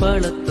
பழத்த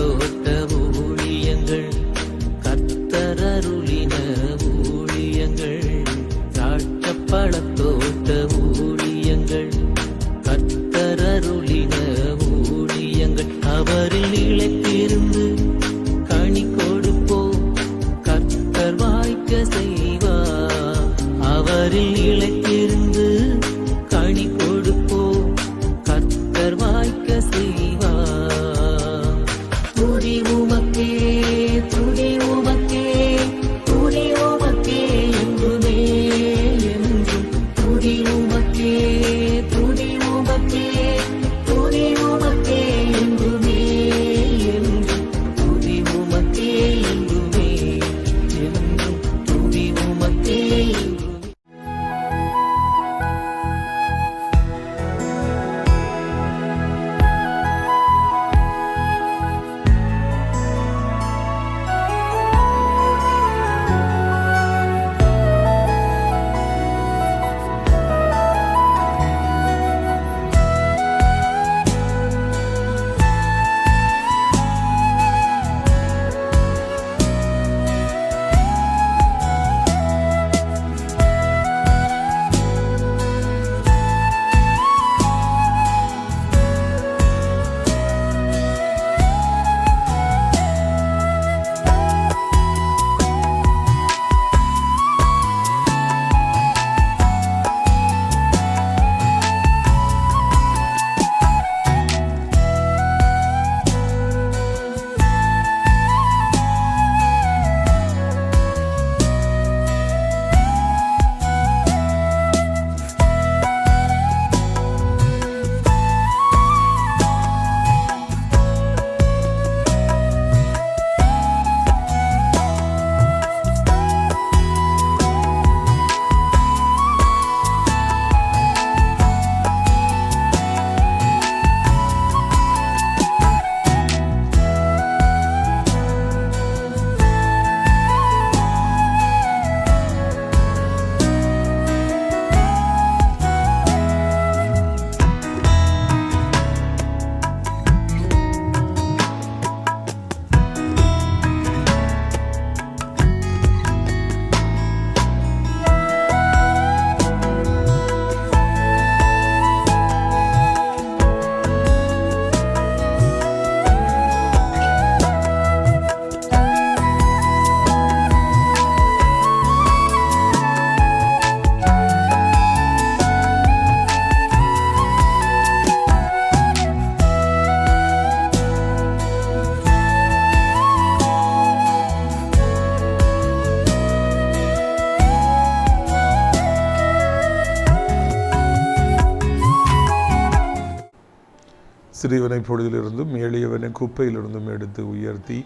சிறியவனை பொழுதிலிருந்தும் எளியவனை குப்பையிலிருந்தும் எடுத்து உயர்த்தி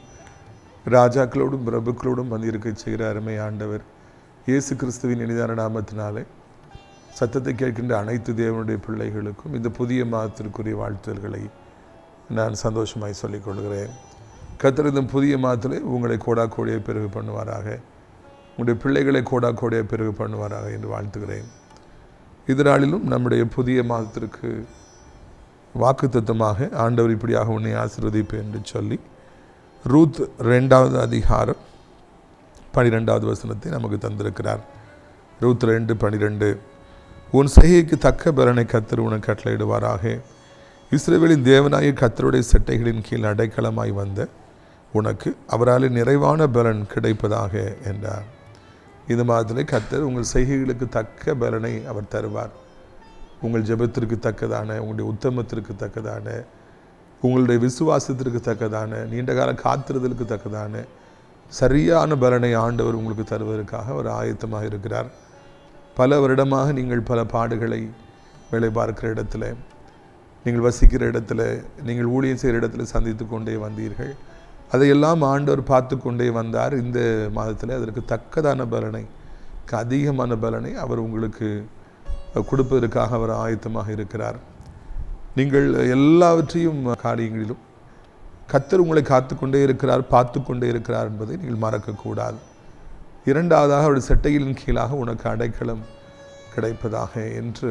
ராஜாக்களோடும் பிரபுக்களோடும் வந்திருக்க செய்கிற அருமை ஆண்டவர் இயேசு கிறிஸ்துவின் இனிதான நாமத்தினாலே சத்தத்தை கேட்கின்ற அனைத்து தேவனுடைய பிள்ளைகளுக்கும் இந்த புதிய மாதத்திற்குரிய வாழ்த்துதல்களை நான் சந்தோஷமாய் சொல்லிக் கொள்கிறேன். இந்த புதிய மாதத்திலே உங்களை கோடா கோடியை பெருகு பண்ணுவாராக. உங்களுடைய பிள்ளைகளை கோடா கோடியை பெருகு பண்ணுவாராக என்று வாழ்த்துகிறேன். இது நம்முடைய புதிய மாதத்திற்கு வாக்குத்தத்தமாக ஆண்டவர் இப்படியாக உன்னை ஆசிர்வதிப்பு என்று சொல்லி ரூத் ரெண்டாவது அதிகாரம் பனிரெண்டாவது வசனத்தை நமக்கு தந்திருக்கிறார். ரூத் ரெண்டு பனிரெண்டு. உன் செய்கைக்கு தக்க பலனை கத்தர் உனக்கு கட்டளையிடுவாராக. இஸ்ரேவேலின் தேவனாய கத்தருடைய சட்டைகளின் கீழ் அடைக்கலமாய் வந்த உனக்கு அவரால் நிறைவான பலன் கிடைப்பதாக என்றார். இது மாதிரி கத்தர் உங்கள் செய்கைகளுக்கு தக்க பலனை அவர் தருவார். உங்கள் ஜெபத்திற்கு தக்கதான உங்களுடைய உத்தமத்திற்கு தக்கதான உங்களுடைய விசுவாசத்திற்கு தக்கதான நீண்ட கால காத்திருதலுக்கு தக்கதான சரியான பலனை ஆண்டவர் உங்களுக்கு தருவதற்காக அவர் ஆயத்தமாக இருக்கிறார். பல வருடமாக நீங்கள் பல பாடுகளை வேலை பார்க்கிற இடத்துல நீங்கள் வசிக்கிற இடத்துல நீங்கள் ஊழியம் செய்கிற இடத்துல சந்தித்து கொண்டே வந்தீர்கள். அதையெல்லாம் ஆண்டவர் பார்த்து கொண்டே வந்தார். இந்த மாதத்தில் அதற்கு தக்கதான பலனை அதிகமான பலனை அவர் உங்களுக்கு கொடுப்பதற்காக அவர் ஆயத்தமாக இருக்கிறார். நீங்கள் எல்லாவற்றையும் காரியங்களிலும் கத்தர் உங்களை காத்து கொண்டே இருக்கிறார் பார்த்து கொண்டே இருக்கிறார் என்பதை நீங்கள் மறக்கக்கூடாது. இரண்டாவதாக அவருடைய செட்டையின் கீழாக உனக்கு அடைக்கலம் கிடைப்பதாக என்று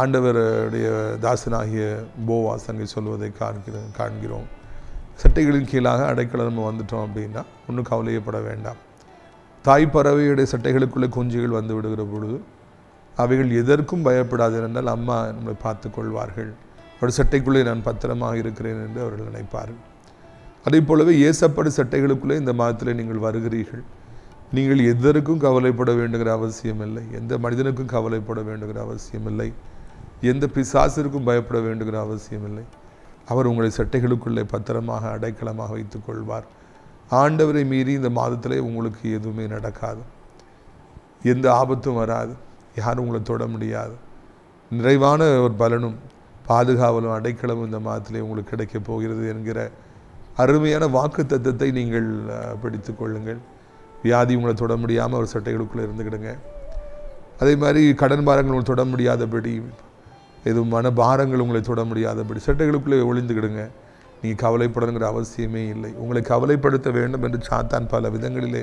ஆண்டவருடைய தாசனாகிய போவாஸ் அங்கே சொல்வதை காண்கிற காண்கிறோம். சட்டைகளின் கீழாக அடைக்கலம் நம்ம வந்துட்டோம் அப்படின்னா ஒன்றும் கவலையப்பட வேண்டாம். தாய் பறவையுடைய சட்டைகளுக்குள்ளே குஞ்சுகள் வந்து விடுகிற பொழுது அவைகள் எதற்கும் பயப்படாது என்றால் அம்மா நம்மை பார்த்து கொள்வார்கள் ஒரு சட்டைக்குள்ளே நான் பத்திரமாக இருக்கிறேன் என்று அவர்கள் நினைப்பார்கள் அதே போலவே ஏசப்படு சட்டைகளுக்குள்ளே இந்த மாதத்தில் நீங்கள் வருகிறீர்கள். நீங்கள் எதற்கும் கவலைப்பட வேண்டுகிற அவசியம் இல்லை. எந்த மனிதனுக்கும் கவலைப்பட வேண்டுகிற அவசியம் இல்லை. எந்த பிசாசிற்கும் பயப்பட வேண்டுகிற அவசியம் இல்லை. அவர் உங்களை சட்டைகளுக்குள்ளே பத்திரமாக அடைக்கலமாக வைத்துக் கொள்வார் ஆண்டவரை மீறி இந்த மாதத்திலே உங்களுக்கு எதுவுமே நடக்காது. எந்த ஆபத்தும் வராது. யாரும் உங்களை தொட முடியாது. நிறைவான ஒரு பலனும் பாதுகாவலும் அடைக்கலமும் இந்த மாதத்திலே உங்களுக்கு கிடைக்கப் போகிறது என்கிற அருமையான வாக்கு தத்துவத்தை நீங்கள் பிடித்து கொள்ளுங்கள். வியாதி உங்களை தொட முடியாமல் ஒரு சட்டைகளுக்குள்ளே இருந்துக்கிடுங்க. அதே மாதிரி கடன் பாரங்கள் உங்களை தொட முடியாதபடி எதுவும் மன பாரங்கள் உங்களை தொட முடியாதபடி சட்டைகளுக்குள்ளே ஒளிந்துக்கிடுங்க. நீங்கள் கவலைப்படணுங்கிற அவசியமே இல்லை. உங்களை கவலைப்படுத்த வேண்டும் என்று சாத்தான் பல விதங்களிலே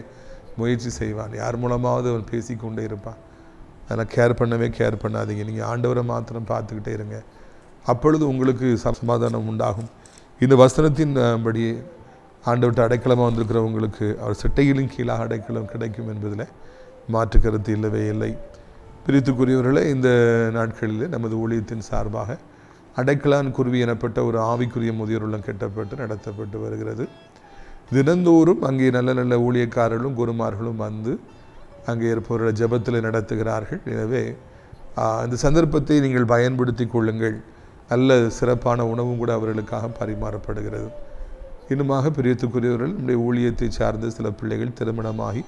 முயற்சி செய்வான். யார் மூலமாவது அவன் பேசிக்கொண்டே இருப்பான். அதனால் கேர் பண்ணவே கேர் பண்ணாதீங்க. நீங்கள் ஆண்டவரை மாத்திரம் பார்த்துக்கிட்டே இருங்க. அப்பொழுது உங்களுக்கு சமாதானம் உண்டாகும். இந்த வசனத்தின் படி ஆண்டவர்கிட்ட அடைக்கலமாக வந்திருக்கிறவங்களுக்கு அவர் சிட்டையிலும் கீழாக அடைக்கலம் கிடைக்கும் என்பதில் மாற்று கருத்து இல்லவே இல்லை. பிரித்துக்குரியவர்களே இந்த நாட்களில் நமது ஊழியத்தின் சார்பாக அடைக்கலான் குருவி எனப்பட்ட ஒரு ஆவிக்குரிய முதியோர் கெட்டப்பட்டு நடத்தப்பட்டு வருகிறது. தினந்தோறும் அங்கே நல்ல நல்ல ஊழியக்காரர்களும் குருமார்களும் வந்து அங்கே இருப்பவர்களை ஜெபத்தில் நடத்துகிறார்கள். எனவே அந்த சந்தர்ப்பத்தை நீங்கள் பயன்படுத்தி கொள்ளுங்கள். நல்ல சிறப்பான உணவும் கூட அவர்களுக்காக பரிமாறப்படுகிறது. இன்னுமாக பிரியத்துக்குரியவர்கள் நம்முடைய ஊழியத்தை சார்ந்த சில பிள்ளைகள் திருமணமாகி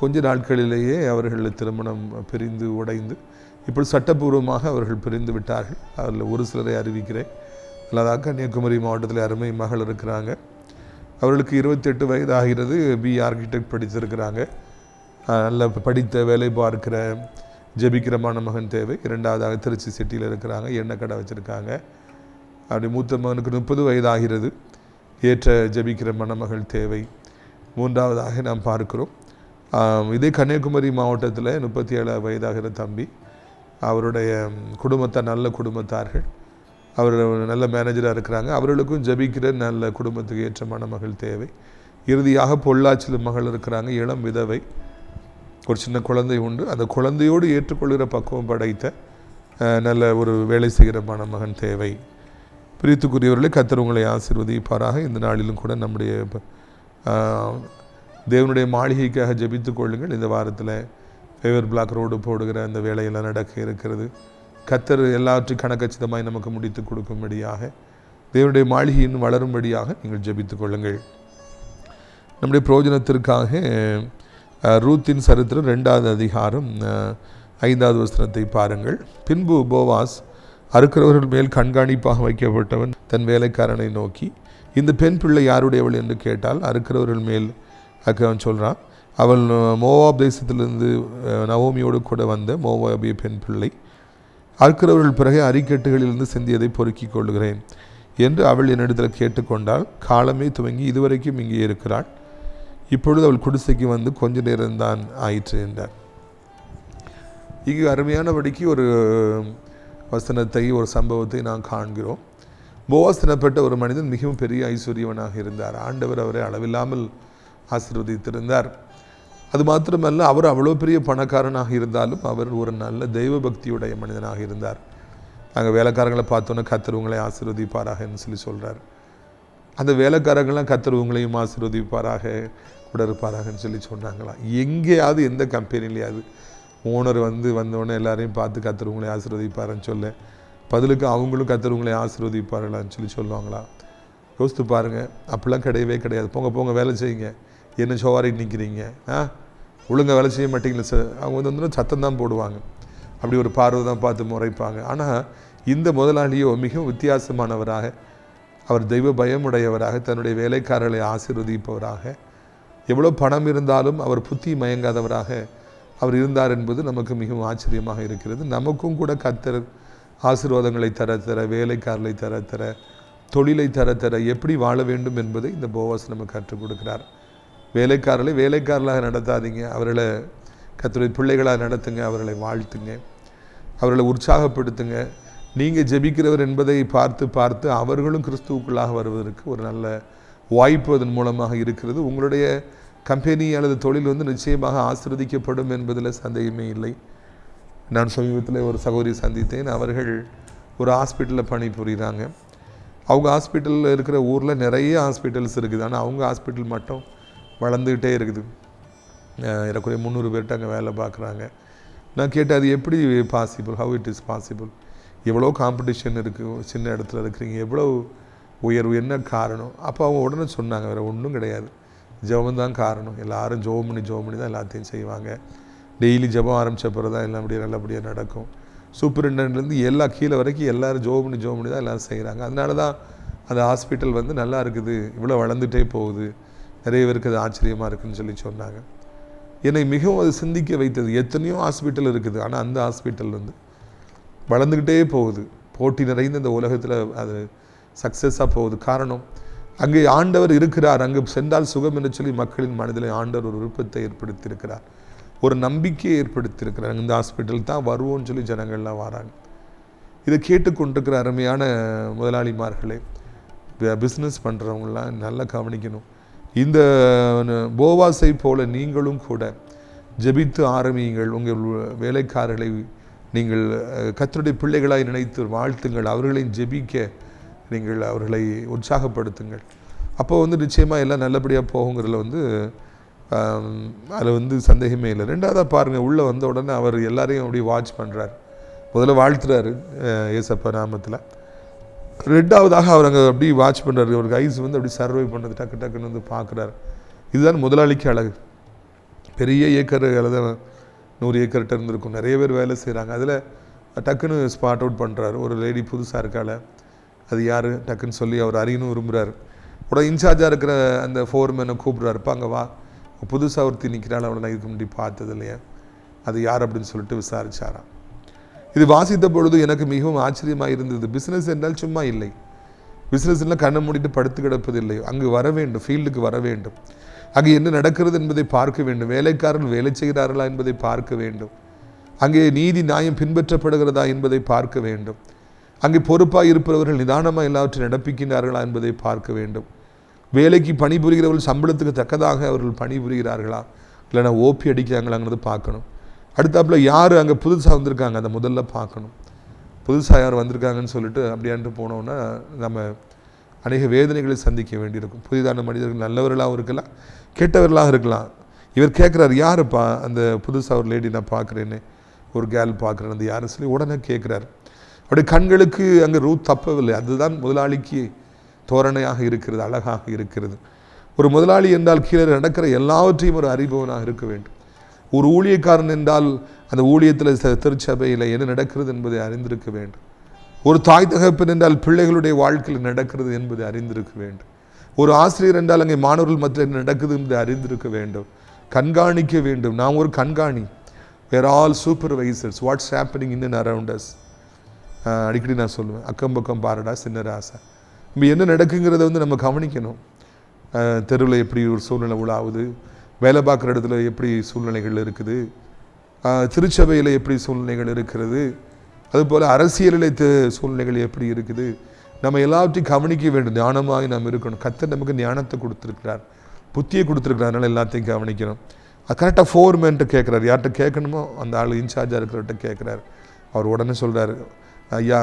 கொஞ்ச நாட்களிலேயே அவர்கள் திருமணம் பிரிந்து உடைந்து இப்படி சட்டப்பூர்வமாக அவர்கள் பிரிந்து விட்டார்கள். அதில் ஒரு சிலரை அறிவிக்கிறேன். அல்லாதாக கன்னியாகுமரி மாவட்டத்தில் அருமை மகள் இருக்கிறாங்க. அவர்களுக்கு இருபத்தெட்டு வயது ஆகிறது பி ஆர்கிடெக்ட் படித்திருக்கிறாங்க. நல்ல படித்த வேலை பார்க்கிற ஜெபிக்கிற மணமகன் தேவை. இரண்டாவதாக திருச்சி சிட்டியில் இருக்கிறாங்க. எண்ணெய் கடை வச்சுருக்காங்க. அப்படி மூத்த மகனுக்கு முப்பது வயதாகிறது. ஏற்ற ஜெபிக்கிற மணமகள் தேவை. மூன்றாவதாக நாம் பார்க்கிறோம். இதே கன்னியாகுமரி மாவட்டத்தில் முப்பத்தி ஏழு வயதாகிற தம்பி அவருடைய குடும்பத்தார் நல்ல குடும்பத்தார்கள். அவர் நல்ல மேனேஜராக இருக்கிறாங்க. அவர்களுக்கும் ஜெபிக்கிற நல்ல குடும்பத்துக்கு ஏற்ற மணமகள் தேவை. இறுதியாக பொள்ளாச்சியில் மகள் இருக்கிறாங்க. இளம் விதவை. ஒரு சின்ன குழந்தை உண்டு. அந்த குழந்தையோடு ஏற்றுக்கொள்கிற பக்குவம் படைத்த நல்ல ஒரு வேலை செய்கிற மணமகன் தேவை. பிரித்துக்குரியவர்களை கத்தர் உங்களை ஆசீர்வதிப்பாராக. இந்த நாளிலும் கூட நம்முடைய ப- தேவனுடைய மாளிகைக்காக ஜபித்து கொள்ளுங்கள். இந்த வாரத்தில் ஃபேவர் பிளாக் ரோடு போடுகிற அந்த வேலையெல்லாம் நடக்க இருக்கிறது. கத்தர் எல்லாவற்றையும் கணக்கச்சிதமாய் நமக்கு முடித்து கொடுக்கும்படியாக தேவனுடைய மாளிகையின் வளரும்படியாக நீங்கள் ஜபித்து கொள்ளுங்கள். நம்முடைய பிரயோஜனத்திற்காக ரூத்தின் சரித்திரம் ரெண்டாவது அதிகாரம் ஐந்தாவது வசனத்தை பாருங்கள். பின்பு போவாஸ் அறுக்கிறவர்கள் மேல் கண்காணிப்பாக வைக்கப்பட்டவன் தன் வேலைக்காரனை நோக்கி இந்த பெண் பிள்ளை யாருடையவள்? என்று கேட்டால் அறுக்கிறவர்கள் மேல் அக்க அவன் சொல்கிறான் அவள் மோவாப் தேசத்திலிருந்து நவோமியோடு கூட வந்த மோவாபிய பெண் பிள்ளை. அறுக்கிறவர்கள் பிறகு அரிக்கட்டுகளிலிருந்து சிந்தியதை பொறுக்கிக் கொள்கிறேன் என்று அவள் என்னிடத்தில் கேட்டுக்கொண்டால் காலமே துவங்கி இதுவரைக்கும் இங்கே இருக்கிறாள். இப்பொழுது அவள் குடிசைக்கு வந்து கொஞ்ச நேரம்தான் ஆயிற்று என்றார். இங்கு அருமையானபடிக்கு ஒரு வசனத்தை ஒரு சம்பவத்தை நாம் காண்கிறோம். போவாஸ் எனப்பட்ட ஒரு மனிதன் மிகவும் பெரிய ஐஸ்வர்யவனாக இருந்தார். ஆண்டவர் அவரை அளவில்லாமல் ஆசீர்வதித்திருந்தார். அது மாத்திரமல்ல அவர் அவ்வளோ பெரிய பணக்காரனாக இருந்தாலும் அவர் ஒரு நல்ல தெய்வ பக்தியுடைய மனிதனாக இருந்தார். நாங்கள் வேலைக்காரங்களை பார்த்தோன்னே கத்தர் உங்களை ஆசீர்வதிப்பாராகன்னு சொல்லி சொல்கிறார் அந்த வேலைக்காரங்களாம் கத்தர் உங்களையும் ஆசீர்வதிப்பாராக கூட இருப்பாராகன்னு சொல்லி சொன்னாங்களாம் எங்கேயாவது எந்த கம்பெனிலையாவது. ஓனர் வந்து வந்தோடனே எல்லாரையும் பார்த்து கத்தர் ஆசீர்வதிப்பாருன்னு சொல்ல பதிலுக்கு அவங்களும் கத்தர் ஆசீர்வதிப்பார்களான்னு சொல்லி சொல்லுவாங்களா? யோசித்து பாருங்கள் அப்படிலாம் கிடையவே கிடையாது. போங்க போங்க வேலை செய்யுங்க. என்ன சோவாரி நிற்கிறீங்க ஆ? ஒழுங்காக வேலை செய்ய மாட்டீங்களா சார். அவங்க வந்து வந்து சத்தம் தான் போடுவாங்க. அப்படி ஒரு பார்வை தான் பார்த்து முறைப்பாங்க. ஆனால் இந்த முதலாளியோ மிகவும் வித்தியாசமானவராக அவர் தெய்வ பயமுடையவராக தன்னுடைய வேலைக்காரர்களை ஆசீர்வதிப்பவராக எவ்வளோ பணம் இருந்தாலும் அவர் புத்தி மயங்காதவராக அவர் இருந்தார் என்பது நமக்கு மிகவும் ஆச்சரியமாக இருக்கிறது. நமக்கும் கூட கத்தர் ஆசீர்வாதங்களை தர தர வேலைக்காரர்களை தர தர தொழிலை தர தர எப்படி வாழ வேண்டும் என்பதை இந்த போவாஸ் நமக்கு கற்றுக் கொடுக்கிறார். வேலைக்காரர்களை வேலைக்காரர்களாக நடத்தாதீங்க. அவர்களை கத்துரை பிள்ளைகளாக நடத்துங்க. அவர்களை வாழ்த்துங்க. அவர்களை உற்சாகப்படுத்துங்க. நீங்கள் ஜெபிக்கிறவர் என்பதை பார்த்து பார்த்து அவர்களும் கிறிஸ்துவுக்குள்ளாக வருவதற்கு ஒரு நல்ல வாய்ப்பு அதன் மூலமாக இருக்கிறது. உங்களுடைய கம்பெனி அல்லது தொழில் வந்து நிச்சயமாக ஆசிர்வதிக்கப்படும் என்பதில் சந்தேகமே இல்லை. நான் சமீபத்தில் ஒரு சகோதரி சந்தித்தேன். அவர்கள் ஒரு ஹாஸ்பிட்டலில் பணிபுரிகிறாங்க. அவங்க ஹாஸ்பிட்டலில் இருக்கிற ஊரில் நிறைய ஹாஸ்பிட்டல்ஸ் இருக்குது. ஆனால் அவங்க ஹாஸ்பிட்டல் மட்டும் வளர்ந்துக்கிட்டே இருக்குது. ஏறக்குறைய முந்நூறு பேர்கிட்ட அங்கே வேலை பார்க்குறாங்க. நான் கேட்டேன் அது எப்படி possible how it is possible எவ்வளோ காம்படிஷன் இருக்குது சின்ன இடத்துல இருக்கிறீங்க. எவ்வளோ உயர்வு என்ன காரணம்? அப்போ அவங்க உடனே சொன்னாங்க வேறு ஒன்றும் கிடையாது. ஜெபம் தான் காரணம். எல்லாரும் ஜோம் பண்ணி ஜோம் பண்ணி தான் எல்லாத்தையும் செய்வாங்க. டெய்லி ஜெபம் ஆரம்பித்த பிறகு தான் எல்லாம் அப்படியே நல்லபடியாக நடக்கும். சூப்பரிண்டென்ட்லேருந்து எல்லா கீழே வரைக்கும் எல்லோரும் ஜோம் பண்ணி ஜோம் பண்ணி தான் எல்லோரும் செய்கிறாங்க அதனால தான் அந்த ஹாஸ்பிட்டல் வந்து நல்லா இருக்குது. இவ்வளோ வளர்ந்துட்டே போகுது. நிறைய பேருக்கு அது ஆச்சரியமாக இருக்குதுன்னு சொல்லி சொன்னாங்க. என்னை மிகவும் அது சிந்திக்க வைத்தது. எத்தனையோ ஹாஸ்பிட்டல் இருக்குது. ஆனால் அந்த ஹாஸ்பிட்டல் வந்து வளர்ந்துக்கிட்டே போகுது. போட்டி நிறைந்த இந்த உலகத்தில் அது சக்ஸஸாக போகுது. காரணம் அங்கே ஆண்டவர் இருக்கிறார். அங்கு சென்றால் சுகம் என்று சொல்லி மக்களின் மனதில் ஆண்டவர் ஒரு விருப்பத்தை ஏற்படுத்தியிருக்கிறார். ஒரு நம்பிக்கையை ஏற்படுத்தியிருக்கிறார். இந்த ஹாஸ்பிட்டல் தான் வருவோம்னு சொல்லி ஜனங்கள்லாம் வராங்க. இதை கேட்டுக்கொண்டிருக்கிற அருமையான முதலாளிமார்களே பிஸ்னஸ் பண்ணுறவங்களாம் நல்லா கவனிக்கணும். இந்த போவாசை போல நீங்களும் கூட ஜெபித்து ஆரம்பியுங்கள். உங்கள் வேலைக்காரர்களை நீங்கள் கத்தருடைய பிள்ளைகளாய் நினைத்து வாழ்த்துங்கள். அவர்களையும் ஜெபிக்க நீங்கள் அவர்களை உற்சாகப்படுத்துங்கள். அப்போ வந்து நிச்சயமாக எல்லாம் நல்லபடியாக போகுங்கிறதுல வந்து அதில் வந்து சந்தேகமே இல்லை. ரெண்டாவதாக பாருங்கள் உள்ளே வந்த உடனே அவர் எல்லாரையும் அப்படியே வாட்ச் பண்ணுறாரு முதல்ல வாழ்த்துறாரு ஏசப்ப ஏசப்பா நாமத்தில். ரெண்டாவதாக அவர் அங்கே அப்படி வாட்ச் பண்ணுறாரு அவருக்கு ஐஸ் வந்து அப்படி சர்வை பண்ணுறது டக்கு டக்குன்னு வந்து பார்க்குறாரு இதுதான் முதலாளிக்கு அழகு. பெரிய ஏக்கர் அல்லது நூறு ஏக்கர்கிட்ட இருந்திருக்கும். நிறைய பேர் வேலை செய்கிறாங்க அதில் டக்குன்னு ஸ்பாட் அவுட் பண்ணுறாரு ஒரு லேடி புதுசாக இருக்காள் அது யார்? டக்குன்னு சொல்லி அவர் அறியணும் விரும்புகிறார் உடனே இன்சார்ஜாக இருக்கிற அந்த ஃபோர்மேனை கூப்பிட்றாருப்பா அங்கே வா. புதுசாக ஒருத்தி நிற்கிறாள் அவளை நான் இதுக்கு முன்னாடி பார்த்தது இல்லையா அது யார்? அப்படின்னு சொல்லிட்டு விசாரிச்சாராம். இது வாசித்த பொழுது எனக்கு மிகவும் ஆச்சரியமாக இருந்தது. பிஸ்னஸ் என்றால் சும்மா இல்லை. பிஸ்னஸ்னால் கண்ணை மூடிட்டு படுத்து கிடப்பதில்லை அங்கு வர வேண்டும். ஃபீல்டுக்கு வர வேண்டும். அங்கே என்ன நடக்கிறது என்பதை பார்க்க வேண்டும். வேலைக்காரர்கள் வேலை செய்கிறார்களா என்பதை பார்க்க வேண்டும். அங்கே நீதி நியாயம் பின்பற்றப்படுகிறதா என்பதை பார்க்க வேண்டும். அங்கே பொறுப்பாக இருப்பவர்கள் நிதானமாக எல்லாவற்றையும் நடப்பிக்கின்றார்களா என்பதை பார்க்க வேண்டும். வேலைக்கு பணிபுரிகிறவர்கள் சம்பளத்துக்கு தக்கதாக அவர்கள் பணிபுரிகிறார்களா? இல்லைன்னா ஓபி அடிக்கிறாங்களாங்கிறது பார்க்கணும். அடுத்தாப்பில் யார் அங்கே புதுசாக வந்திருக்காங்க? அதை முதல்ல பார்க்கணும். புதுசாக யார் வந்திருக்காங்கன்னு சொல்லிட்டு அப்படியான்ட்டு போனோன்னா நம்ம அநேக வேதனைகளை சந்திக்க வேண்டியிருக்கும். புதிதான மனிதர்கள் நல்லவர்களாகவும் இருக்கலாம் கெட்டவர்களாக இருக்கலாம். இவர் கேட்குறாரு யாருப்பா அந்த புதுசாக ஒரு லேடி நான் பார்க்குறேன்னு? ஒரு கேர்ள் பார்க்குறேன் அந்த யாரும் சொல்லி உடனே கேட்குறாரு அப்படி கண்களுக்கு அங்கே ரூத் தப்பவில்லை. அதுதான் முதலாளிக்கு தோரணையாக இருக்கிறது அழகாக இருக்கிறது. ஒரு முதலாளி என்றால் கீழே நடக்கிற எல்லாவற்றையும் ஒரு அறிபவனாக இருக்க வேண்டும். ஒரு ஊழியக்காரன் என்றால் அந்த ஊழியத்தில் திருச்சபையில் என்ன நடக்கிறது என்பதை அறிந்திருக்க வேண்டும். ஒரு தாய் தகப்பன் என்றால் பிள்ளைகளுடைய வாழ்க்கையில் நடக்கிறது என்பதை அறிந்திருக்க வேண்டும். ஒரு ஆசிரியர் என்றால் அங்கே மாணவர்கள் மத்தியில் என்ன நடக்குது என்பதை அறிந்திருக்க வேண்டும். கண்காணிக்க வேண்டும். நாம் ஒரு கண்காணி. Where all supervisors what's happening in and around us அடிக்கடி நான் சொல்லுவேன். அக்கம் பக்கம் பாருடா சின்ன ராசை இப்போ என்ன நடக்குங்கிறத வந்து நம்ம கவனிக்கணும். தெருவில் எப்படி ஒரு சூழ்நிலை உலாவுது? வேலை பார்க்குற இடத்துல எப்படி சூழ்நிலைகள் இருக்குது? திருச்சபையில் எப்படி சூழ்நிலைகள் இருக்கிறது? அதுபோல் அரசியலில் சூழ்நிலைகள் எப்படி இருக்குது? நம்ம எல்லாவற்றையும் கவனிக்க வேண்டும். ஞானமாக நாம் இருக்கணும். கத்தர் நமக்கு ஞானத்தை கொடுத்துருக்கிறார். புத்தியை கொடுத்துருக்கிறார். அதனால் எல்லாத்தையும் கவனிக்கணும். அது கரெக்டாக ஃபோர்மேன்ட்டு கேட்குறாரு. யார்கிட்ட கேட்கணுமோ அந்த ஆள் இன்சார்ஜாக இருக்கிறவர்கிட்ட கேட்குறாரு. அவர் உடனே சொல்கிறாரு ஐயா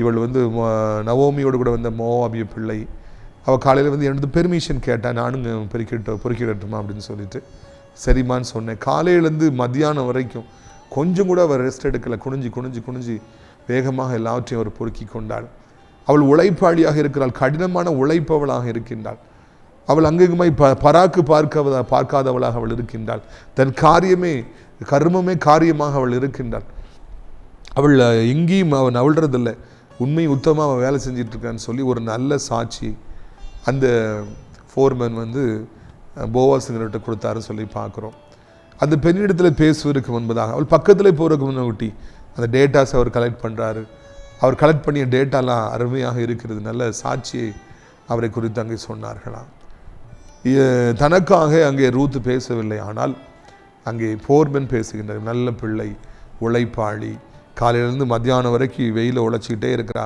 இவள் வந்து நவோமியோடு கூட வந்த மோவாபிய பிள்ளை. அவள் காலையில் வந்து எனது பெர்மிஷன் கேட்டேன் நானும் பெருக்கிட்டு பொறுக்கிடட்டுமா அப்படின்னு சொல்லிட்டு. சரிம்மான்னு சொன்னேன். காலையிலேருந்து மத்தியானம் வரைக்கும் கொஞ்சம் கூட அவர் ரெஸ்ட் எடுக்கலை. குனிஞ்சு குனிஞ்சு குனிஞ்சு வேகமாக எல்லாவற்றையும் அவர் பொறுக்கி கொண்டாள். அவள் உழைப்பாளியாக இருக்கிறாள். கடினமான உழைப்பவளாக இருக்கின்றாள். அவள் அங்கங்குமாய் ப பராக்கு பார்க்கவதா பார்க்காதவளாக அவள் இருக்கின்றாள். தன் காரியமே கர்மமே காரியமாக அவள் இருக்கின்றாள். அவள் எங்கேயும் அவன் நவிழ்றதில்ல உண்மை உத்தமாக அவன் வேலை செஞ்சிட்ருக்கான்னு சொல்லி ஒரு நல்ல சாட்சி அந்த ஃபோர்மேன் வந்து போவாசுங்கிட்ட கொடுத்தாரு சொல்லி பார்க்குறோம். அந்த பெண்ணிடத்தில் பேசுவதற்கு முன்பதாக அவள் பக்கத்தில் போகிறதுக்கு முன்னாடி அந்த டேட்டாஸ் அவர் கலெக்ட் பண்ணுறாரு அவர் கலெக்ட் பண்ணிய டேட்டாலாம் அருமையாக இருக்கிறது. நல்ல சாட்சியை அவரை குறித்து அங்கே சொன்னார்களாம் தனக்காக அங்கே ரூத் பேசவில்லை. ஆனால் அங்கே போர்மென் பேசுகின்றார். நல்ல பிள்ளை உழைப்பாளி காலையிலேருந்து மத்தியானம் வரைக்கும் வெயில உழைச்சிக்கிட்டே இருக்கிறா.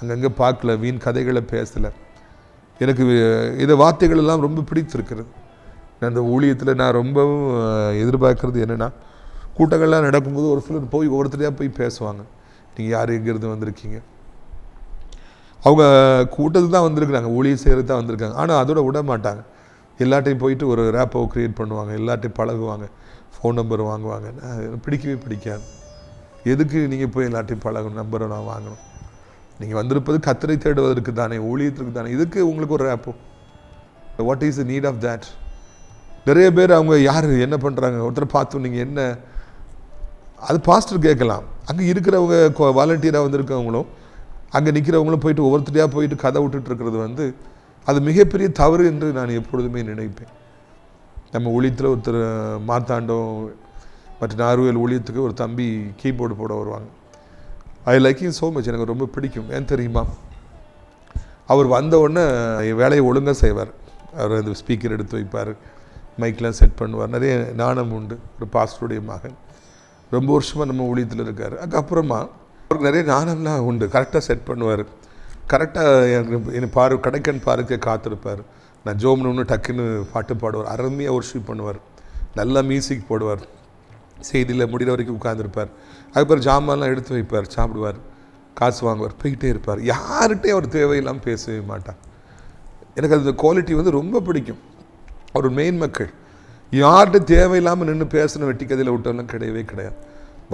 அங்கங்கே பார்க்கல வீண் கதைகளை பேசலை. எனக்கு இந்த வார்த்தைகள் எல்லாம் ரொம்ப பிடித்திருக்கிறது. நான் இந்த ஊழியத்தில் நான் ரொம்பவும் எதிர்பார்க்குறது என்னென்னா கூட்டங்கள்லாம் நடக்கும்போது ஒரு சிலர் போய் ஒவ்வொருத்தரையாக போய் பேசுவாங்க. நீங்கள் யார் எங்கேருந்து வந்திருக்கீங்க? அவங்க கூட்டத்துக்கு தான் வந்திருக்கிறாங்க ஊழியம் செய்கிறது தான் வந்திருக்காங்க. ஆனால் அதோட விட மாட்டாங்க. எல்லாட்டையும் போயிட்டு ஒரு ரேப்போ க்ரியேட் பண்ணுவாங்க எல்லாட்டையும் பழகுவாங்க. ஃபோன் நம்பர் வாங்குவாங்க. பிடிக்கவே பிடிக்காது. எதுக்கு நீங்கள் போய் எல்லாத்தையும் பழகணும் நம்பரை நான் வாங்கணும். நீங்கள் வந்திருப்பது கத்தரை தேடுவதற்கு தானே ஊழியத்திற்கு தானே. இதுக்கு உங்களுக்கு ஒரு ஆப்போ what is the need of that நிறைய பேர் அவங்க யார் என்ன பண்ணுறாங்க ஒருத்தரை பார்த்தோம் நீங்கள் என்ன? அது பாஸ்டர் கேட்கலாம். அங்கே இருக்கிறவங்க வாலண்டியராக வந்திருக்கவங்களும் அங்கே நிற்கிறவங்களும் போயிட்டு ஒவ்வொருத்தரையாக போயிட்டு கதை விட்டுட்டு இருக்கிறது வந்து அது மிகப்பெரிய தவறு என்று நான் எப்பொழுதுமே நினைப்பேன். நம்ம ஊழியத்தில் ஒருத்தர் மார்த்தாண்டம் மற்ற நார்வேல் ஊழியத்துக்கு ஒரு தம்பி கீபோர்டு போட வருவாங்க. I like you so much எனக்கு ரொம்ப பிடிக்கும். ஏன் தெரியுமா அவர் வந்த உடனே என் வேலையை ஒழுங்காக செய்வார். அவர் அந்த ஸ்பீக்கர் எடுத்து வைப்பார். மைக்லாம் செட் பண்ணுவார். நிறைய நாணம் உண்டு. ஒரு பாஸ்டருடைய மகன். ரொம்ப வருஷமாக நம்ம ஊழியத்தில் இருக்கார். அதுக்கப்புறமா அவருக்கு நிறைய நாணம்லாம் உண்டு. கரெக்டாக செட் பண்ணுவார். கரெக்டாக எனக்கு என்னை பாரு கடைக்கன் பார்க்க காத்திருப்பார். நான் ஜோம்னு ஒன்று டக்குன்னு பாட்டு பாடுவார். அருமையாக ஒர்ஷிப் பண்ணுவார். நல்லா மியூசிக் போடுவார். செய்தியில் முடிகிற வரைக்கும் உட்காந்துருப்பார் அதுக்கப்புறம் ஜாமான்லாம் எடுத்து வைப்பார் சாப்பிடுவார் காசு வாங்குவார் போயிட்டே இருப்பார். யார்கிட்டையும் அவர் தேவையில்லாமல் பேசவே மாட்டார். எனக்கு அந்த குவாலிட்டி வந்து ரொம்ப பிடிக்கும். அவர் மெயின் மக்கள். யார்கிட்ட தேவையில்லாமல் நின்று பேசின வெட்டி கதையில் விட்டோம்லாம் கிடையவே கிடையாது.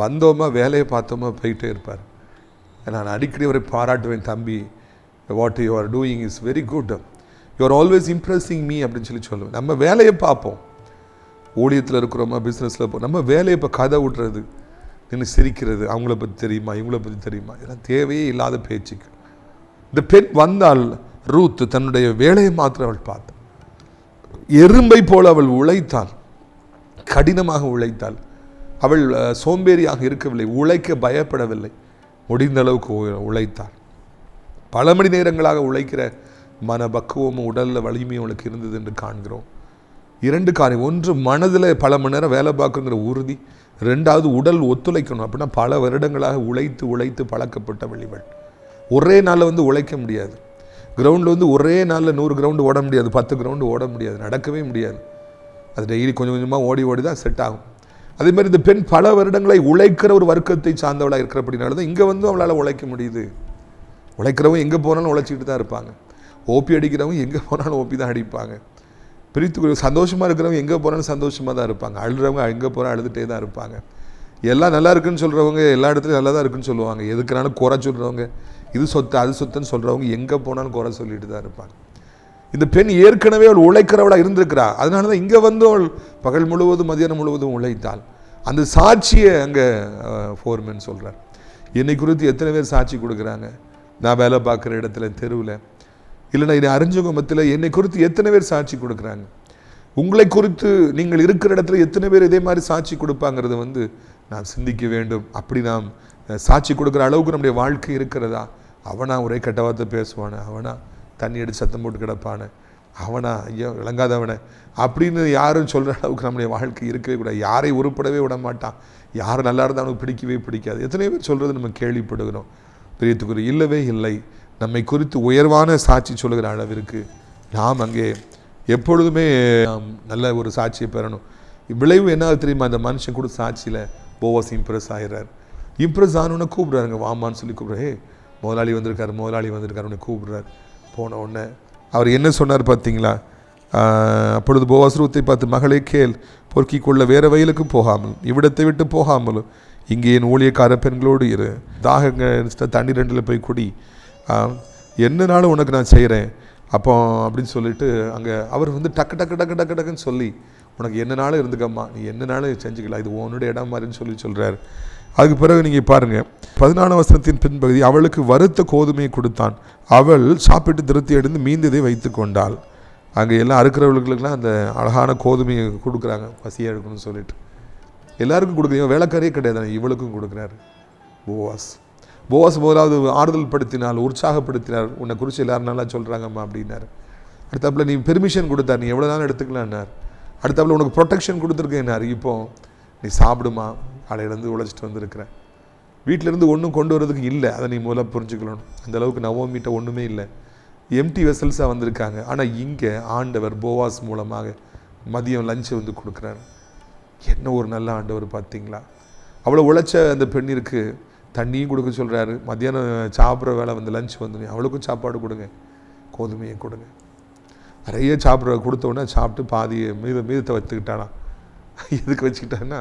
வந்தோமா வேலையை பார்த்தோமா போயிட்டே இருப்பார். நான் அடிக்கடி அவரை பாராட்டுவேன் தம்பி what you are doing is very good you are always impressing me அப்படின்னு சொல்லி சொல்லுவேன். நம்ம வேலையை பார்ப்போம். ஊழியத்தில் இருக்கிறோமா பிஸ்னஸில் போ நம்ம வேலையை இப்போ கதை விட்றது நின்று சிரிக்கிறது அவங்கள பற்றி தெரியுமா இவங்கள பற்றி தெரியுமா? இதெல்லாம் தேவையே இல்லாத பேச்சுக்கு இந்த பெண் வந்தால் ரூத் தன்னுடைய வேலையை மாத்திரம் அவள் பார்த்தாள் எறும்பை போல் அவள் உழைத்தாள். கடினமாக உழைத்தாள். அவள் சோம்பேறியாக இருக்கவில்லை உழைக்க பயப்படவில்லை. முடிந்த அளவுக்கு உழைத்தாள். பல மணி நேரங்களாக உழைக்கிற மன பக்குவமும் உடலில் வலிமையும் அவளுக்கு இருந்தது என்று காண்கிறோம். இரண்டு காரியம். ஒன்று மனதில் பல மணி நேரம் வேலை பார்க்குங்கிற உறுதி. ரெண்டாவது உடல் ஒத்துழைக்கணும். அப்படின்னா பல வருடங்களாக உழைத்து உழைத்து பழக்கப்பட்ட வெளிவள் ஒரே நாளில் வந்து உழைக்க முடியாது. கிரவுண்டில் வந்து ஒரே நாளில் நூறு கிரவுண்டு ஓட முடியாது. பத்து கிரவுண்டு ஓட முடியாது. நடக்கவே முடியாது. அது டெய்லி கொஞ்சம் கொஞ்சமாக ஓடி ஓடி தான் செட் ஆகும். அதே மாதிரி இந்த பெண் பல வருடங்களை உழைக்கிற ஒரு வர்க்கத்தை சார்ந்தவளாக இருக்கிறபடினால தான் இங்கே வந்து அவளால் உழைக்க முடியுது. உழைக்கிறவங்க எங்கே போனாலும் உழைச்சிக்கிட்டு தான் இருப்பாங்க. ஓபி அடிக்கிறவங்க எங்கே போனாலும் ஓபி தான் அடிப்பாங்க. பிரித்து சந்தோஷமாக இருக்கிறவங்க எங்கே போனாலும் சந்தோஷமாக தான் இருப்பாங்க. அழுகிறவங்க எங்கே போனாலும் அழுதுகிட்டே தான் இருப்பாங்க. எல்லாம் நல்லா இருக்குன்னு சொல்கிறவங்க எல்லா இடத்துலையும் நல்லா தான் இருக்குன்னு சொல்லுவாங்க. எதுக்குனாலும் குறை சொல்கிறவங்க இது சொத்து அது சொத்துன்னு சொல்கிறவங்க எங்கே போனாலும் குறை சொல்லிட்டு தான் இருப்பாங்க. இந்த பெண் ஏற்கனவே அவள் உழைக்கிறவளாக இருந்திருக்கிறா. அதனால தான் இங்கே வந்து அவள் பகல் முழுவதும் மதியானம் முழுவதும் உழைத்தாள். அந்த சாட்சியை அங்கே ஃபோர்மேன் சொல்கிறார் என்னை குறித்து எத்தனை பேர் சாட்சி கொடுக்குறாங்க? நான் வேலை பார்க்குற இடத்துல தெருவில். இல்லைனா என்னை அறிஞ்சவங்க என்னை குறித்து எத்தனை பேர் சாட்சி கொடுக்குறாங்க? உங்களை குறித்து நீங்கள் இருக்கிற இடத்துல எத்தனை பேர் இதே மாதிரி சாட்சி கொடுப்பாங்கிறது வந்து நாம் சிந்திக்க வேண்டும். அப்படி நாம் சாட்சி கொடுக்குற அளவுக்கு நம்முடைய வாழ்க்கை இருக்கிறதா? அவனா ஒரே கட்டவார்த்தை பேசுவானே அவனா தண்ணி அடித்து சத்தம் போட்டு கிடப்பானே அவனா ஐயோ விளங்காதவனை அப்படின்னு யாரும் சொல்கிற அளவுக்கு நம்முடைய வாழ்க்கை இருக்கவே கூடாது. யாரை உருப்படவே விட மாட்டான். யார் நல்லா இருந்தால் அவனுக்கு பிடிக்கவே பிடிக்காது. எத்தனை பேர் சொல்கிறது நம்ம கேள்விப்படுகிறோம். பிரியத்துக்குரிய இல்லவே இல்லை. நம்மை குறித்து உயர்வான சாட்சி சொல்லுகிற அளவிற்கு நாம் அங்கே எப்பொழுதுமே நாம் நல்ல ஒரு சாட்சியை பெறணும். விளைவு என்ன ஆகுது தெரியுமா? அந்த மனுஷன் கூட சாட்சியில் போவாஸ் இம்ப்ரெஸ் ஆகிறார் இம்ப்ரெஸ் ஆனோன்னு கூப்பிட்றாருங்க வாமான்னு சொல்லி கூப்பிட்றாரு. ஹே முதலாளி வந்திருக்காரு முதலாளி வந்திருக்காரு உன்னை கூப்பிட்றாரு. போன உடனே அவர் என்ன சொன்னார் பார்த்தீங்களா? அப்பொழுது போவாஸ் ரூத்தை பார்த்து மகளே கேள் பொறுக்கி கொள்ள வேறு வயலுக்கு போகாமல் இவ்விடத்தை விட்டு போகாமலும் இங்கே என் ஊழியக்கார பெண்களோடு இரு. தாகங்க தண்ணி ரெண்டில் போய் குடி. என்னனாலும் உனக்கு நான் செய்கிறேன் அப்போ அப்படின்னு சொல்லிட்டு அங்கே அவர் வந்து டக்கு டக்கு டக்கு டக்கு டக்குன்னு சொல்லி உனக்கு என்னனாலும் இருந்துக்கம்மா. நீ என்னனாலும் செஞ்சுக்கலாம். இது உன்னுடைய இடம் மாதிரின்னு சொல்லி சொல்கிறார் அதுக்கு பிறகு நீங்கள் பாருங்கள் பதினாலாம் வசனத்தின் பின்பகுதி அவளுக்கு வறுத்த கோதுமையை கொடுத்தான். அவள் சாப்பிட்டு திருப்தி அடைந்து மீந்ததை வைத்து கொண்டாள். அங்கே எல்லாம் அறுக்கிறவர்களுக்கெல்லாம் அந்த அழகான கோதுமையை கொடுக்குறாங்க. பசியாக எடுக்கணும்னு சொல்லிட்டு. எல்லாருக்கும் கொடுக்குறீங்க வேலைக்காரியே கிடையாது. இவளுக்கும் கொடுக்குறாரு. போவாஸ் போவாஸ் முதலாவது ஆறுதல் படுத்தினால் உற்சாகப்படுத்தினார் உன்னை குறித்து எல்லாரும் நல்லா சொல்கிறாங்கம்மா அப்படின்னார். அடுத்தாப்புல நீ பெர்மிஷன் கொடுத்தார் நீ எவ்வளோ நாள் எடுத்துக்கலான்னார் அடுத்தாப்புல உனக்கு ப்ரொடெக்ஷன் கொடுத்துருக்கேன்னாரு. இப்போ நீ சாப்பிடுமா? காலையிலேருந்து உழைச்சிட்டு வந்திருக்கிறேன் வீட்டிலேருந்து ஒன்றும் கொண்டு வரதுக்கு இல்லை. அதை நீ முதல்ல புரிஞ்சுக்கணும். அந்தளவுக்கு நவோமிட்ட ஒன்றுமே இல்லை. எம்டி வெசல்ஸாக வந்திருக்காங்க. ஆனால் இங்கே ஆண்டவர் போவாஸ் மூலமாக மதியம் லஞ்சை வந்து கொடுக்குறாரு. என்ன ஒரு நல்ல ஆண்டவர் பார்த்தீங்களா? அவ்வளோ உழைச்ச அந்த பெண்ணிற்கு தண்ணியும் கொடுக்க சொல்கிறாரு மத்தியானம் சாப்பிட்ற வேலை வந்து லஞ்ச் வந்து அவளுக்கும் சாப்பாடு கொடுங்க. கோதுமையும் கொடுங்க. நிறைய சாப்பிட்ற கொடுத்த சாப்பிட்டு பாதி மீத மீதத்தை வச்சுக்கிட்டானா? எதுக்கு வச்சுக்கிட்டான்னா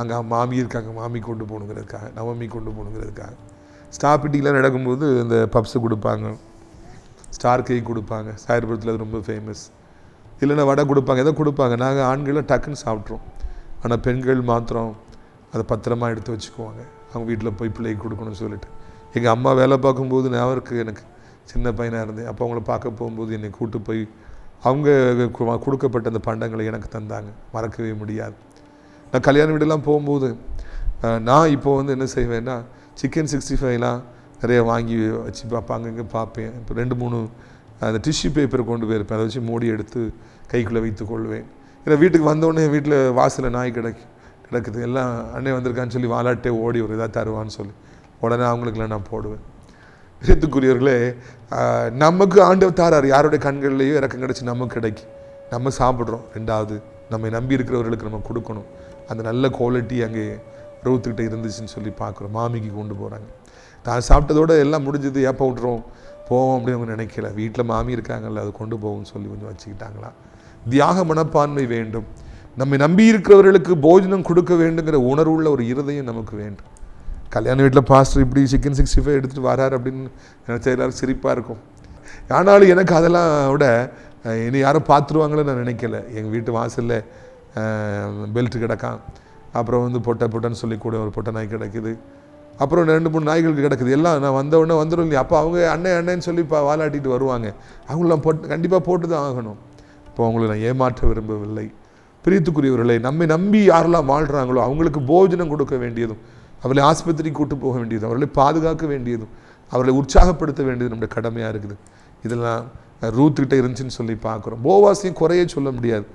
அங்கே மாமி இருக்காங்க மாமி கொண்டு போகணுங்கிறதுக்காக நவமி கொண்டு போகணுங்கிறதுக்காக. ஸ்டார் பிட்டிங்லாம் நடக்கும்போது இந்த பப்ஸு கொடுப்பாங்க. ஸ்டார் கேக் கொடுப்பாங்க. சாயர்புரத்தில் அது ரொம்ப ஃபேமஸ் இல்லைன்னா வடை கொடுப்பாங்க எதை கொடுப்பாங்க. நாங்கள் ஆண்களை டக்குன்னு சாப்பிட்றோம் ஆனால் பெண்கள் மாத்திரம் அதை பத்திரமா எடுத்து வச்சுக்குவாங்க. அவங்க வீட்டில் போய் பிள்ளைக்கு கொடுக்கணும்னு சொல்லிட்டு. எங்கள் அம்மா வேலை பார்க்கும்போது நான் இருக்கு எனக்கு சின்ன பையனாக இருந்தேன். அப்போ அவங்கள பார்க்க போகும்போது என்னை கூட்டு போய் அவங்க கொடுக்கப்பட்ட அந்த பண்டங்களை எனக்கு தந்தாங்க. மறக்கவே முடியாது. நான் கல்யாண வீடெல்லாம் போகும்போது நான் இப்போ வந்து என்ன செய்வேன்னா சிக்கன் சிக்ஸ்டி ஃபைவ்லாம் நிறைய வாங்கி வச்சு பார்ப்பேன். அங்கங்கே பார்ப்பேன். இப்போ ரெண்டு மூணு அந்த டிஷ்யூ பேப்பர் கொண்டு போயிருப்பேன் அதை வச்சு மூடி எடுத்து கைக்குள்ளே வைத்து கொள்வேன். ஏன்னா வீட்டுக்கு வந்தோடனே வீட்டில் வாசலில் நாய் கிடைக்கும் கிடக்குது எல்லாம் அண்ணே வந்திருக்கான்னு சொல்லி வாலாட்டே ஓடி ஒரு இதாக தருவான்னு சொல்லி. உடனே அவங்களுக்குலாம் நான் போடுவேன். விஷயத்துக்குரியவர்களே நமக்கு ஆண்டவர் தாரார். யாருடைய கண்கள்லையும் இறக்கம் கிடச்சி நமக்கு கிடைக்கி நம்ம சாப்பிட்றோம். ரெண்டாவது நம்மை நம்பி இருக்கிறவர்களுக்கு நம்ம கொடுக்கணும். அந்த நல்ல குவாலிட்டி அங்கே ரூத்துக்கிட்ட இருந்துச்சுன்னு சொல்லி பார்க்குறோம். மாமிக்கு கொண்டு போகிறாங்க தான் சாப்பிட்டதோட எல்லாம் முடிஞ்சது. ஏப்ப விட்டுறோம்? போவோம் அப்படின்னு அவங்க நினைக்கல. வீட்டில் மாமி இருக்காங்கல்ல அது கொண்டு போவோம்னு சொல்லி கொஞ்சம் வச்சுக்கிட்டாங்களா? தியாக மனப்பான்மை வேண்டும். நம்மை நம்பி இருக்கிறவர்களுக்கு போஜனம் கொடுக்க வேண்டுங்கிற உணர்வுள்ள ஒரு இருதயம் நமக்கு வேண்டும். கல்யாண வீட்டில் பாஸ்டர் இப்படி சிக்கன் சிக்ஸ்டி ஃபைவ் எடுத்துகிட்டு வராரு அப்படின்னு நினச்சா எல்லாரும் சிரிப்பாக இருக்கும். ஆனாலும் எனக்கு அதெல்லாம் விட இனி யாரும் பார்த்துருவாங்களோ நான் நினைக்கல. எங்கள் வீட்டு வாசலில் பெல்ட் கிடக்கான். அப்புறம் வந்து பொட்டை பொட்டைன்னு சொல்லி கூட ஒரு பொட்டை நாய் கிடக்குது. அப்புறம் ரெண்டு மூணு நாய்களுக்கு கிடக்குது. எல்லாம் நான் வந்த உடனே வந்துடும் இல்லையா? அப்போ அவங்க அண்ணன் அண்ணன்னு சொல்லி இப்போ வாலாட்டிட்டு வருவாங்க. அவங்களாம் போட்டு கண்டிப்பாக போட்டு தான் ஆகணும். இப்போ அவங்களை நான் ஏமாற்ற விரும்பவில்லை. பிரியத்துக்குரியவர்களை நம்மை நம்பி யாரெல்லாம் வாழ்கிறாங்களோ அவங்களுக்கு போஜனம் கொடுக்க வேண்டியதும் அவர்களை ஆஸ்பத்திரிக்கு கூட்டு போக வேண்டியதும் அவர்களை பாதுகாக்க வேண்டியதும் அவர்களை உற்சாகப்படுத்த வேண்டியது நம்முடைய கடமையாக இருக்குது. இதெல்லாம் ரூத்துக்கிட்ட இருந்துச்சுன்னு சொல்லி பார்க்குறோம். போவாசியும் குறைய சொல்ல முடியாது.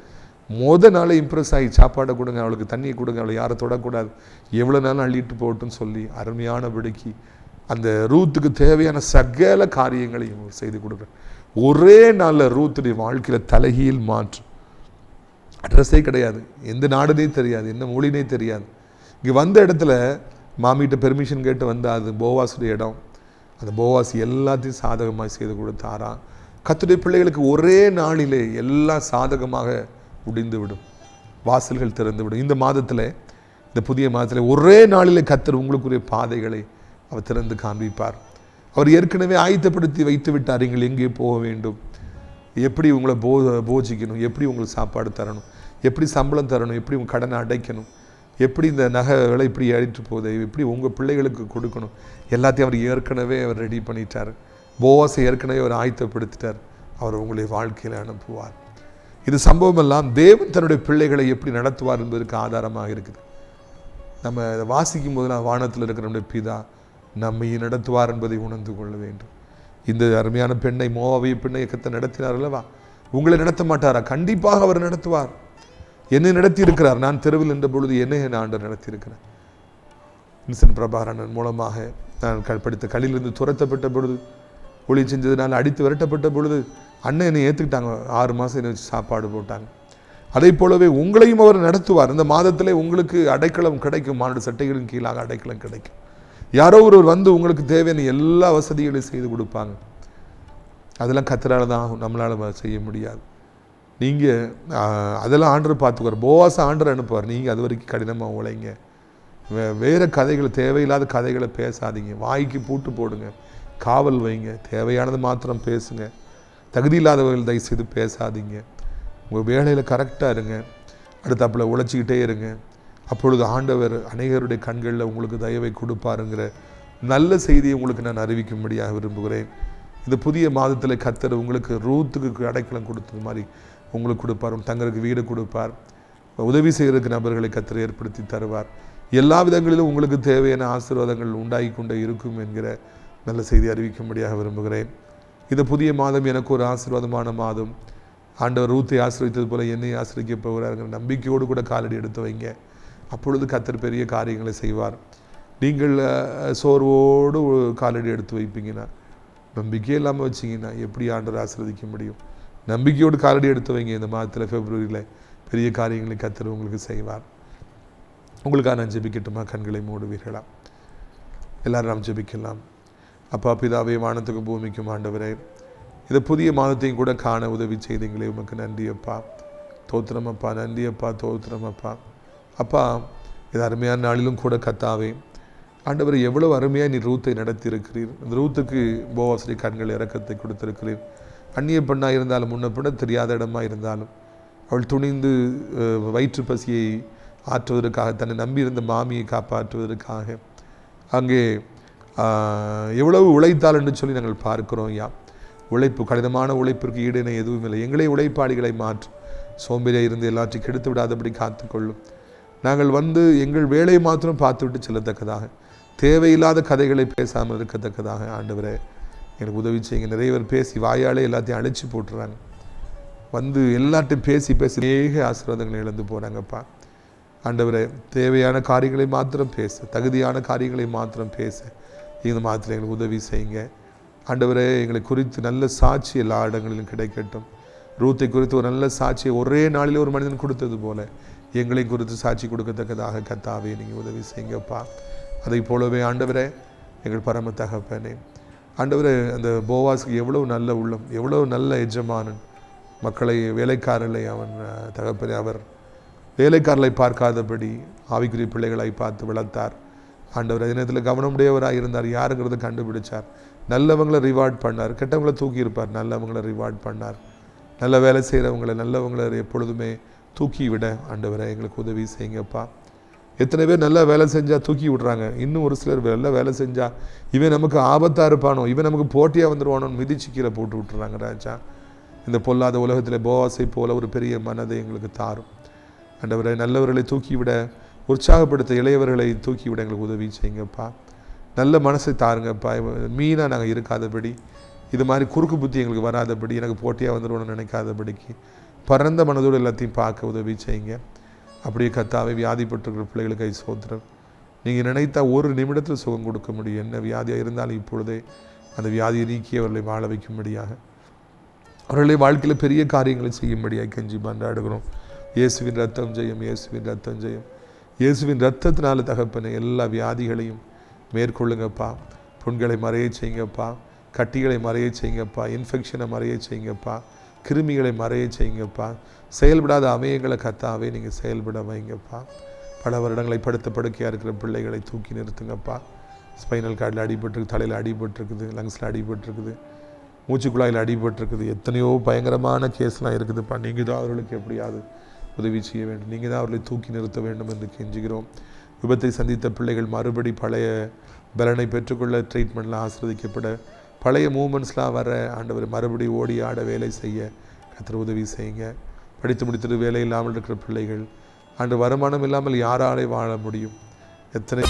மொத நாளே இம்ப்ரெஸ் ஆகி சாப்பாடை கொடுங்க அவளுக்கு தண்ணியை கொடுங்க அவளை யாரை தொடக்கூடாது. எவ்வளோ நாளும் அள்ளிட்டு போகட்டும்னு சொல்லி அருமையானபடிக்கு அந்த ரூத்துக்கு தேவையான சகல காரியங்களையும் செய்து கொடுக்குறேன். ஒரே நாளில் ரூத்துடைய வாழ்க்கையில் தலைகீழ் மாற்று. அட்ரஸே கிடையாது. எந்த நாடுனே தெரியாது என்ன மொழினே தெரியாது. இங்கே வந்த இடத்துல மாமிகிட்ட பெர்மிஷன் கேட்டு வந்த அது போவாஸுடைய இடம். அந்த போவாஸ் எல்லாத்தையும் சாதகமாக செய்து கொடுத்தாரா? கத்துடைய பிள்ளைகளுக்கு ஒரே நாளிலே எல்லாம் சாதகமாக முடிந்து விடும் வாசல்கள் திறந்து விடும் இந்த மாதத்தில் இந்த புதிய மாதத்தில் ஒரே நாளிலே கத்தர் உங்களுக்குரிய பாதைகளை அவர் திறந்து காண்பிப்பார். அவர் ஏற்கனவே ஆயத்தப்படுத்தி வைத்து விட்டார் நீங்கள் எங்கே போக வேண்டும்? எப்படி உங்களை போ போஜிக்கணும்? எப்படி உங்களுக்கு சாப்பாடு தரணும்? எப்படி சம்பளம் தரணும் எப்படி உங்கள் கடனை அடைக்கணும் எப்படி இந்த நகை விலை இப்படி ஏறிட்டு போகுது எப்படி உங்கள் பிள்ளைகளுக்கு கொடுக்கணும். எல்லாத்தையும் அவர் ஏற்கனவே அவர் ரெடி பண்ணிட்டார். போவாஸை ஏற்கனவே அவர் ஆயத்தப்படுத்திட்டார். அவர் உங்களை வாழ்க்கையில் அனுப்புவார். இது சம்பவம் எல்லாம் தேவன் தன்னுடைய பிள்ளைகளை எப்படி நடத்துவார் என்பதற்கு ஆதாரமாக இருக்குது. நம்ம இதை வாசிக்கும் போதெல்லாம் வானத்தில் இருக்கிற நம்முடைய பிதா நம்மை நடத்துவார் என்பதை உணர்ந்து கொள்ள வேண்டும். இந்த அருமையான பெண்ணை மோவாவிய பெண்ணை இயக்கத்தை நடத்தினார் அல்லவா? உங்களை நடத்த மாட்டாரா? கண்டிப்பாக அவர் நடத்துவார். என்னை நடத்தியிருக்கிறார். நான் தெருவில் நின்ற பொழுது என்னை என் ஆண்டவர் நடத்தி இன்சன் பிரபாகரன் மூலமாக நான் க- படித்த கலிலிருந்து துரத்தப்பட்ட பொழுது ஒளி செஞ்சதுனால அடித்து விரட்டப்பட்ட பொழுது அண்ணன் என்னை ஏற்றுக்கிட்டாங்க ஆறு மாதம் என்னை வச்சு சாப்பாடு போட்டாங்க. அதே போலவே உங்களையும் அவர் நடத்துவார். இந்த மாதத்திலே உங்களுக்கு அடைக்கலம் கிடைக்கும். மானுட சட்டைகளின் கீழாக அடைக்கலம் கிடைக்கும். யாரோ ஒருவர் வந்து உங்களுக்கு தேவையான எல்லா வசதிகளையும் செய்து கொடுப்பாங்க. அதெல்லாம் கத்தரால தான் ஆகும். நம்மளால் செய்ய முடியாது. நீங்கள் அதெல்லாம் ஆண்டர் பார்த்துக்குவார். போவாச ஆண்டர் அனுப்புவார். நீங்கள் அது வரைக்கும் கடினமாக உழைங்க. வே வேறு கதைகளை தேவையில்லாத கதைகளை பேசாதீங்க. வாய்க்கு பூட்டு போடுங்க. காவல் வைங்க. தேவையானது மாத்திரம் பேசுங்க. தகுதி இல்லாதவர்கள் தயவு செய்து பேசாதீங்க. உங்கள் வேலையில் கரெக்டாக இருங்க. அடுத்தாப்புல உழைச்சிக்கிட்டே இருங்க. அப்பொழுது ஆண்டவர் அநேகருடைய கண்களில் உங்களுக்கு தயவை கொடுப்பாருங்கிற நல்ல செய்தியை உங்களுக்கு நான் அறிவிக்கும்படியாக விரும்புகிறேன். இந்த புதிய மாதத்தில் கத்தர் உங்களுக்கு ரூத்துக்கு அடைக்கலம் கொடுத்தது மாதிரி உங்களுக்கு கொடுப்பார் தங்களுக்கு வீடு கொடுப்பார் உதவி செய்கிறதுக்கு நபர்களை கத்தர் ஏற்படுத்தி தருவார். எல்லா விதங்களிலும் உங்களுக்கு தேவையான ஆசீர்வாதங்கள் உண்டாகி கொண்டே இருக்கும் என்கிற நல்ல செய்தி அறிவிக்கும்படியாக விரும்புகிறேன். இந்த புதிய மாதம் எனக்கு ஒரு ஆசீர்வாதமான மாதம். ஆண்டவர் ரூத்தை ஆசிரியத்தது போல என்னை ஆசிரிக்க போகிறாருங்கிற நம்பிக்கையோடு கூட காலடி எடுத்து வைங்க. அப்பொழுது கத்தர் பெரிய காரியங்களை செய்வார். நீங்கள் சோர்வோடு காலடி எடுத்து வைப்பீங்கன்னா நம்பிக்கை இல்லாமல் வச்சிங்கன்னா எப்படி ஆண்டவர் ஆசிர்வதிக்க முடியும்? நம்பிக்கையோடு காலடி எடுத்து வைங்க இந்த மாதத்தில் பிப்ரவரியில் பெரிய காரியங்களை கத்தர் உங்களுக்கு செய்வார். உங்களுக்காக நான் ஜெபிக்கட்டுமா? கண்களை மூடுவீர்களா? எல்லாரும் நாம் ஜெபிக்கலாம். அப்பா பிதாவே வானத்துக்கு பூமிக்கும் ஆண்டவரே இந்த புதிய மாதத்தையும் கூட காண உதவி செய்தீங்களே. உமக்கு நன்றி அப்பா. தோத்திரம் அப்பா. நன்றி அப்பா. தோத்திரம் அப்பா. அப்பா இது அருமையான நாளிலும் கூட கத்தாவே ஆண்டவர் எவ்வளவு அருமையாக நீ ரூத்தை நடத்தியிருக்கிறீர். இந்த ரூத்துக்கு போவாசரி கண்கள் இறக்கத்தை கொடுத்திருக்கிறீர். அந்நிய பெண்ணாக இருந்தாலும் முன்ன பின்ன தெரியாத இடமா இருந்தாலும் அவள் துணிந்து வயிற்று பசியை ஆற்றுவதற்காக தன்னை நம்பியிருந்த மாமியை காப்பாற்றுவதற்காக அங்கே எவ்வளவு உழைத்தால் என்று சொல்லி நாங்கள் பார்க்கிறோம் யா உழைப்பு கடினமான உழைப்பிற்கு ஈடுணை எதுவும் இல்லை. எங்களை உழைப்பாளிகளை மாற்றும் சோம்பேறியாக இருந்து எல்லாற்றையும் கெடுத்து விடாதபடி காத்துக்கொள்ளும். நாங்கள் வந்து எங்கள் வேலையை மாத்திரம் பார்த்துவிட்டு செல்லத்தக்கதாக தேவையில்லாத கதைகளை பேசாமல் இருக்கத்தக்கதாக ஆண்டவரே. எனக்கு உதவி செய்யுங்க. நிறைய பேர் பேசி வாயாலே எல்லாத்தையும் அழைச்சி போட்டுறாங்க. வந்து எல்லார்ட்டையும் பேசி பேசி அநேக ஆசீர்வாதங்களை இழந்து போகிறாங்கப்பா ஆண்டவரே தேவையான காரியங்களை மாத்திரம் பேச. தகுதியான காரியங்களை மாத்திரம் பேச. இந்த மாத்திரம் எங்களுக்கு உதவி செய்யுங்க. ஆண்டவரே எங்களை குறித்து நல்ல சாட்சி எல்லா இடங்களிலும் கிடைக்கட்டும். ரூத்தை குறித்து ஒரு நல்ல சாட்சியை ஒரே நாளில் ஒரு மனிதன் கொடுத்தது போல எங்களை குறித்து சாட்சி கொடுக்கத்தக்கதாக கத்தாவே நீங்கள் உதவி செய்யுங்கப்பா. அதை போலவே ஆண்டவரே எங்கள் பரம தகப்பனே ஆண்டவர் அந்த போவாஸ்க்கு எவ்வளோ நல்ல உள்ளம் எவ்வளோ நல்ல எஜமானன். மக்களை வேலைக்காரர்களை அவன் அஹ், அவர் வேலைக்காரர்களை பார்க்காதபடி ஆவிக்குரிய பிள்ளைகளை பார்த்து வளர்த்தார். ஆண்டவர் அதினத்தில் கவனமுடையவராக இருந்தார். யாருங்கிறத கண்டுபிடிச்சார். நல்லவங்களை ரிவார்ட் பண்ணார். கெட்டவங்களை தூக்கி இருப்பார் நல்லவங்களை ரிவார்ட் பண்ணார். நல்ல வேலை செய்கிறவங்களை நல்லவங்களை எப்பொழுதுமே தூக்கி விட ஆண்டவரை எங்களுக்கு உதவி செய்யுங்கப்பா. எத்தனை பேர் நல்லா வேலை செஞ்சால் தூக்கி விட்றாங்க. இன்னும் ஒரு சிலர் நல்லா வேலை செஞ்சால் இவன் நமக்கு ஆபத்தாக இருப்பானோ? இவன் நமக்கு போட்டியாக வந்துடுவானோன்னு மிதிச்சு கீழே போட்டு விட்டுறாங்க ராஜா. இந்த பொல்லாத உலகத்தில் போவாசை போல ஒரு பெரிய மனதை எங்களுக்கு தாரும். ஆண்டவரை நல்லவர்களை தூக்கிவிட உற்சாகப்படுத்த இளையவர்களை தூக்கிவிட எங்களுக்கு உதவி செய்யுங்கப்பா. நல்ல மனசை தாருங்கப்பா. மீனாக நாங்கள் இருக்காதபடி இது மாதிரி குறுக்கு புத்தி எங்களுக்கு வராதபடி எனக்கு போட்டியாக வந்துடுவோன்னு நினைக்காதபடிக்கு பரந்த மனதோடு எல்லாத்தையும் பார்க்க உதவி செய்யுங்க. அப்படியே கத்தாவை வியாதிப்பட்டிருக்கிற பிள்ளைகளுக்கு சோத்திரம். நீங்கள் நினைத்தா ஒரு நிமிடத்தில் சுகம் கொடுக்க முடியும். என்ன வியாதியாக இருந்தாலும் இப்பொழுதே அந்த வியாதியை நீக்கி அவர்களை வாழ வைக்கும்படியாக. அவர்களை வாழ்க்கையில் பெரிய காரியங்களை செய்யும்படியாக கெஞ்சி மன்றாடுகிறோம். இயேசுவின் ரத்தம் ஜெயம் இயேசுவின் ரத்தம் ஜெயம். இயேசுவின் ரத்தத்தினால தகப்பனை எல்லா வியாதிகளையும் மேற்கொள்ளுங்கப்பா. புண்களை மறைய செய்யுங்கப்பா. கட்டிகளை மறைய செய்யுங்கப்பா. இன்ஃபெக்ஷனை மறைய செய்யுங்கப்பா. கிருமிகளை மறைய செய்யுங்கப்பா. செயல்படாத அமையங்களை கத்தாவே நீங்கள் செயல்பட வைங்கப்பா. பல வருடங்களை படுத்த படுக்கையாக இருக்கிற பிள்ளைகளை தூக்கி நிறுத்துங்கப்பா. ஸ்பைனல் கார்டில் அடிபட்டுருக்கு தலையில் அடிபட்டுருக்குது லங்ஸில் அடிபட்டுருக்குது மூச்சுக்குழாயில் அடிபட்டுருக்குது. எத்தனையோ பயங்கரமான கேஸ்லாம் இருக்குதுப்பா. நீங்கள் தான் அவர்களுக்கு எப்படியாவது உதவி செய்ய வேண்டும். நீங்கள் தான் அவர்களை தூக்கி நிறுத்த வேண்டும் என்று கெஞ்சுகிறோம். விபத்தை சந்தித்த பிள்ளைகள் மறுபடி பழைய பலனை பெற்றுக்கொள்ள ட்ரீட்மெண்ட்லாம் ஆசிர்வதிக்கப்பட பழைய மூமெண்ட்ஸ்லாம் வர ஆண்டவர் மறுபடியும் ஓடி ஆட வேலை செய்ய கத்திர உதவி செய்யுங்க. படித்து முடித்துட்டு வேலை இல்லாமல் இருக்கிற பிள்ளைகள் அன்று வருமானம் இல்லாமல் யாராலே வாழ முடியும்? எத்தனை